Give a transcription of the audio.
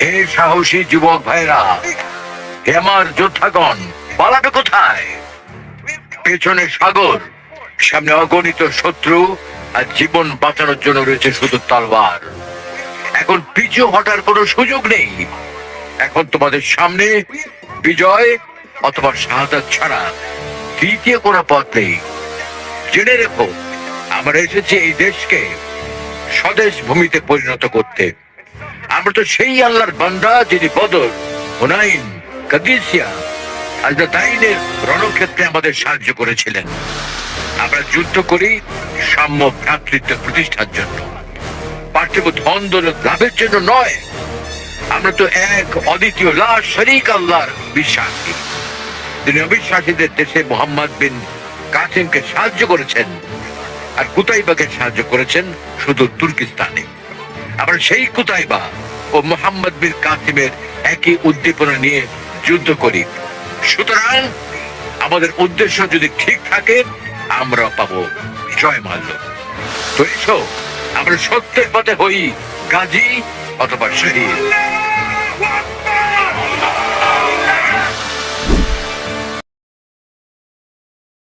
হে সাহসী যুবক ভাইরা, হে আমার যোদ্ধাগণ, পালাবে কোথায়? পেছনে সাগর, সামনে অগণিত শত্রু, আর জীবন বাঁচানোর জন্য রয়েছে শুধু তলবার এখন পিছু হটার কোনো সুযোগ নেই। এখন তোমাদের সামনে বিজয় অথবা শাহাদাত ছাড়া তৃতীয় কোনো পথ নেই। জেনে রেখো, আমরা এসেছি এই দেশকে স্বদেশ ভূমিতে পরিণত করতে। আমরা তো সেই আল্লাহর বান্দা যিনি বদর, হুনাইন কাদিসিয়া রণক্ষেত্রে আমাদের সাহায্য করেছিলেন। আমরা যুদ্ধ করি সাম্য ভ্রাতৃত্ব প্রতিষ্ঠার জন্য। পার্থিব ধন লাভের জন্য নয়। আমরা তো এক অদ্বিতীয় শরিক আল্লাহর বিশ্বাসী। তিনি অবিশ্বাসীদের দেশে মোহাম্মদ বিন কাসিমকে সাহায্য করেছেন আর কুতাইবাকে সাহায্য করেছেন শুধু তুর্কিস্তানে। আমরা সেই কুতাইবা ও মোহাম্মদ বিন কাসিমের একই উদ্দীপনা নিয়ে যুদ্ধ করি। সুতরাং আমাদের উদ্দেশ্য যদি ঠিক থাকে আমরা পাবো জয় মাল্য। তো এসো, আমরা সত্যের পথে হই, গাজী অথবা শহীদ।